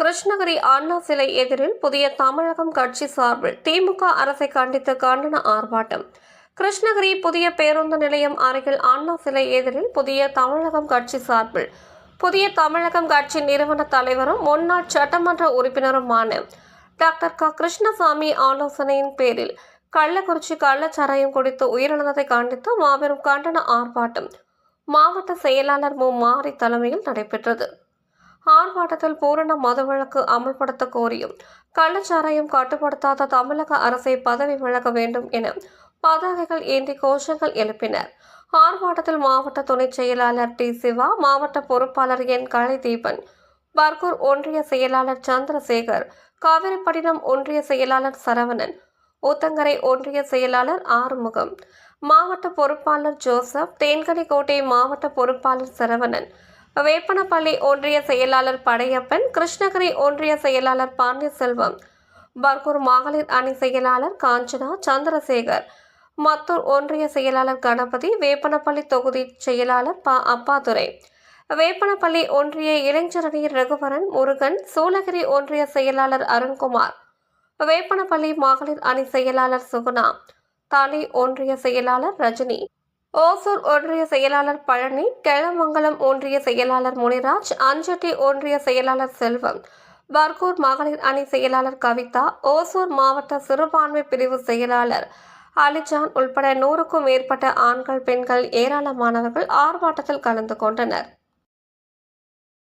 கிருஷ்ணகிரி அண்ணா சிலை எதிரில் புதிய தமிழகம் கட்சி சார்பில் திமுக அரசை கண்டித்து கண்டன ஆர்ப்பாட்டம். கிருஷ்ணகிரி புதிய பேருந்து நிலையம் அருகில் அண்ணா சிலை எதிரில் புதிய தமிழகம் கட்சி சார்பில் புதிய தமிழகம் கட்சி நிறுவன தலைவரும் முன்னாள் சட்டமன்ற உறுப்பினருமான டாக்டர் க. கிருஷ்ணசாமி ஆலோசனையின் பேரில் கள்ளக்குறிச்சி கள்ளச்சாராயம் குடித்து உயிரிழந்ததை கண்டித்து மாபெரும் கண்டன ஆர்ப்பாட்டம். மாவட்ட செயலாளர் மு. மாரி தலைமையில் நடைபெற்றது. ஆர்ப்பாட்டத்தில் பூரண மதுவிலக்கு அமல்படுத்த கோரியும். கள்ளச்சாராயம் கட்டுப்படுத்தாத தமிழக அரசை பதவி விலக வேண்டும் என பதாகைகள் ஏந்தி கோஷங்கள் எழுப்பினர். ஆர்ப்பாட்டத்தில் மாவட்ட துணைச் செயலாளர் டி. சிவா மாவட்ட பொறுப்பாளர் என். கலைதீபன் பர்கூர் ஒன்றிய செயலாளர் சந்திரசேகர் காவிரிப்பட்டினம் ஒன்றிய செயலாளர் சரவணன் ஊத்தங்கரை ஒன்றிய செயலாளர் ஆறுமுகம் மாவட்ட பொறுப்பாளர் ஜோசப் தேன்கனிக்கோட்டை மாவட்ட பொறுப்பாளர் சரவணன் வேப்பனப்பள்ளி ஒன்றிய செயலாளர் படையப்பன் கிருஷ்ணகிரி ஒன்றிய செயலாளர் பாண்டியசெல்வம் பர்கூர் மகளிர் அணி செயலாளர் காஞ்சனா சந்திரசேகர் மத்தூர் ஒன்றிய செயலாளர் கணபதி வேப்பனப்பள்ளி தொகுதி செயலாளர் ப. அப்பாதுரை வேப்பனப்பள்ளி ஒன்றிய இளைஞரணி ரகுவரன் முருகன் சூளகிரி ஒன்றிய செயலாளர் அருண்குமார் வேப்பனப்பள்ளி மகளிர் அணி செயலாளர் சுகுணா தாலி ஒன்றிய செயலாளர் ரஜினி. ஓசூர் ஒன்றிய செயலாளர் பழனி கெளமங்கலம் ஒன்றிய செயலாளர் முனிராஜ் அஞ்சட்டி ஒன்றிய செயலாளர் செல்வம் பர்கூர் மகளிர் அணி செயலாளர் கவிதா ஓசூர் மாவட்ட சிறுபான்மை பிரிவு செயலாளர் அலிஜான் உள்பட நூறுக்கும் மேற்பட்ட ஆண்கள் பெண்கள் ஏராளமானவர்கள் ஆர்ப்பாட்டத்தில் கலந்து கொண்டனர்.